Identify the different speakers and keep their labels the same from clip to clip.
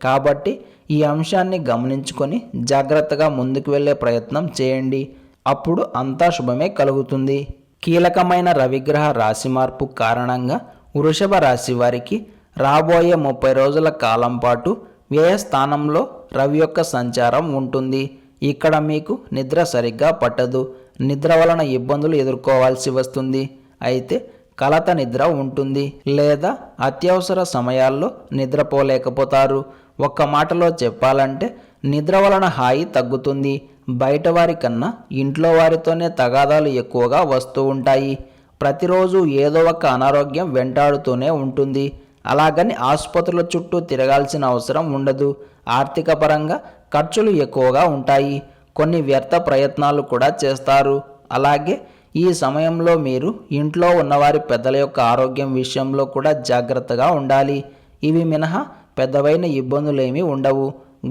Speaker 1: కాబట్టి ఈ అంశాన్ని గమనించుకొని జాగ్రత్తగా ముందుకు వెళ్ళే ప్రయత్నం చేయండి. అప్పుడు అంతా శుభమే కలుగుతుంది. కీలకమైన రవిగ్రహ రాశి మార్పు కారణంగా వృషభ రాశి వారికి రాబోయే ముప్పై రోజుల కాలం పాటు వ్యయ స్థానంలో రవి యొక్క సంచారం ఉంటుంది. ఇక్కడ మీకు నిద్ర సరిగ్గా పట్టదు. నిద్ర వలన ఇబ్బందులు ఎదుర్కోవాల్సి వస్తుంది. అయితే కలత నిద్ర ఉంటుంది. లేదా అత్యవసర సమయాల్లో నిద్రపోలేకపోతారు. ఒక్క మాటలో చెప్పాలంటే నిద్ర వలన హాయి తగ్గుతుంది. బయట వారికన్నా ఇంట్లో వారితోనే తగాదాలు ఎక్కువగా వస్తూ ఉంటాయి. ప్రతిరోజు ఏదో ఒక అనారోగ్యం వెంటాడుతూనే ఉంటుంది. అలాగని ఆసుపత్రుల చుట్టూ తిరగాల్సిన అవసరం ఉండదు. ఆర్థిక పరంగా ఖర్చులు ఎక్కువగా ఉంటాయి. కొన్ని వ్యర్థ ప్రయత్నాలు కూడా చేస్తారు. అలాగే ఈ సమయంలో మీరు ఇంట్లో ఉన్నవారి పెద్దల యొక్క ఆరోగ్యం విషయంలో కూడా జాగ్రత్తగా ఉండాలి. ఇవి మినహా పెద్దవైన ఇబ్బందులేమీ ఉండవు.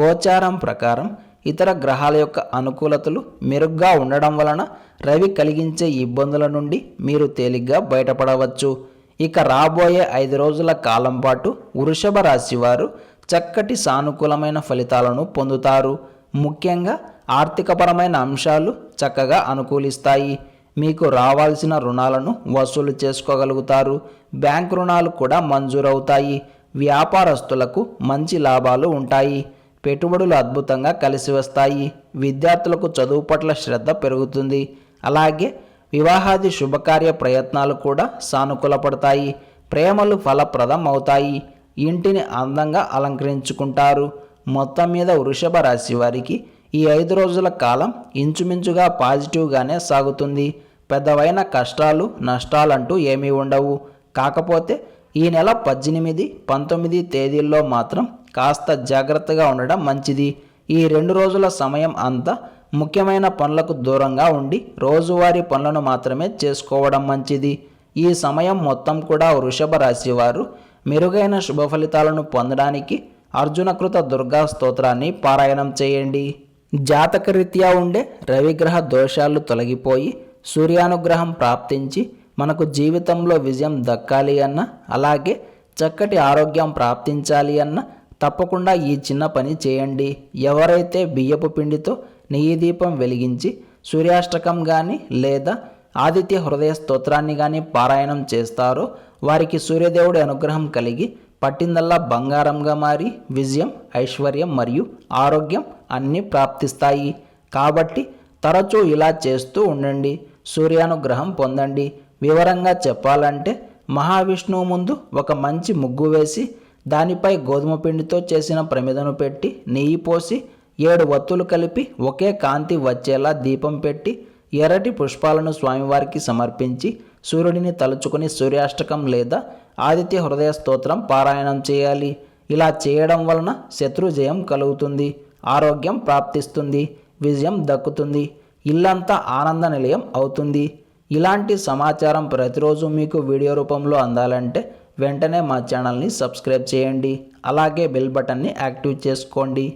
Speaker 1: గోచారం ప్రకారం ఇతర గ్రహాల యొక్క అనుకూలతలు మెరుగ్గా ఉండడం వలన రవి కలిగించే ఇబ్బందుల నుండి మీరు తేలిగ్గా బయటపడవచ్చు. ఇక రాబోయే ఐదు రోజుల కాలం పాటు వృషభ రాశి వారు చక్కటి సానుకూలమైన ఫలితాలను పొందుతారు. ముఖ్యంగా ఆర్థికపరమైన అంశాలు చక్కగా అనుకూలిస్తాయి. మీకు రావాల్సిన రుణాలను వసూలు చేసుకోగలుగుతారు. బ్యాంక్ రుణాలు కూడా మంజూరవుతాయి. వ్యాపారస్తులకు మంచి లాభాలు ఉంటాయి. పెట్టుబడులు అద్భుతంగా కలిసి వస్తాయి. విద్యార్థులకు చదువు పట్ల శ్రద్ధ పెరుగుతుంది. అలాగే వివాహాది శుభకార్య ప్రయత్నాలు కూడా సానుకూలపడతాయి ప్రేమలు ఫలప్రదం అవుతాయి. ఇంటిని అందంగా అలంకరించుకుంటారు. మొత్తం మీద వృషభ రాశి వారికి ఈ ఐదు రోజుల కాలం ఇంచుమించుగా పాజిటివ్గానే సాగుతుంది. పెద్దవైన కష్టాలు నష్టాలంటూ ఏమీ ఉండవు. కాకపోతే ఈ నెల పద్దెనిమిది పంతొమ్మిది తేదీల్లో మాత్రం కాస్త జాగ్రత్తగా ఉండడం మంచిది. ఈ రెండు రోజుల సమయం అంతా ముఖ్యమైన పనులకు దూరంగా ఉండి రోజువారీ పనులను మాత్రమే చేసుకోవడం మంచిది. ఈ సమయం మొత్తం కూడా వృషభ రాశి వారు మెరుగైన శుభ ఫలితాలను పొందడానికి అర్జునకృత దుర్గా స్తోత్రాన్ని పారాయణం చేయండి. జాతకరీత్యా ఉండే రవిగ్రహ దోషాలు తొలగిపోయి సూర్యానుగ్రహం ప్రాప్తించి మనకు జీవితంలో విజయం దక్కాలి అన్న అలాగే చక్కటి ఆరోగ్యం ప్రాప్తించాలి అన్న తప్పకుండా ఈ చిన్న పని చేయండి. ఎవరైతే బియ్యపు పిండితో నెయ్యి దీపం వెలిగించి సూర్యాష్టకం కానీ లేదా ఆదిత్య హృదయ స్తోత్రాన్ని కానీ పారాయణం చేస్తారో వారికి సూర్యదేవుడి అనుగ్రహం కలిగి పట్టిందల్లా బంగారంగా మారి విజయం ఐశ్వర్యం మరియు ఆరోగ్యం అన్నీ ప్రాప్తిస్తాయి. కాబట్టి తరచూ ఇలా చేస్తూ ఉండండి. సూర్యానుగ్రహం పొందండి. వివరంగా చెప్పాలంటే మహావిష్ణువు ముందు ఒక మంచి ముగ్గు వేసి దానిపై గోధుమ పిండితో చేసిన ప్రమిదను పెట్టి నెయ్యి పోసి ఏడు వత్తులు కలిపి ఒకే కాంతి వచ్చేలా దీపం పెట్టి ఎర్రటి పుష్పాలను స్వామివారికి సమర్పించి సూర్యుడిని తలుచుకుని సూర్యాష్టకం లేదా ఆదిత్య హృదయ స్తోత్రం పారాయణం చేయాలి. ఇలా చేయడం వలన శత్రు జయం కలుగుతుంది ఆరోగ్యం ప్రాప్తిస్తుంది విజయం దక్కుతుంది ఇల్లంతా ఆనంద నిలయం అవుతుంది. ఇలాంటి సమాచారం ప్రతిరోజు మీకు వీడియో రూపంలో అందాలంటే వెంటనే మా ఛానల్ని సబ్స్క్రైబ్ చేయండి. అలాగే బెల్ బటన్ని యాక్టివ్ చేసుకోండి.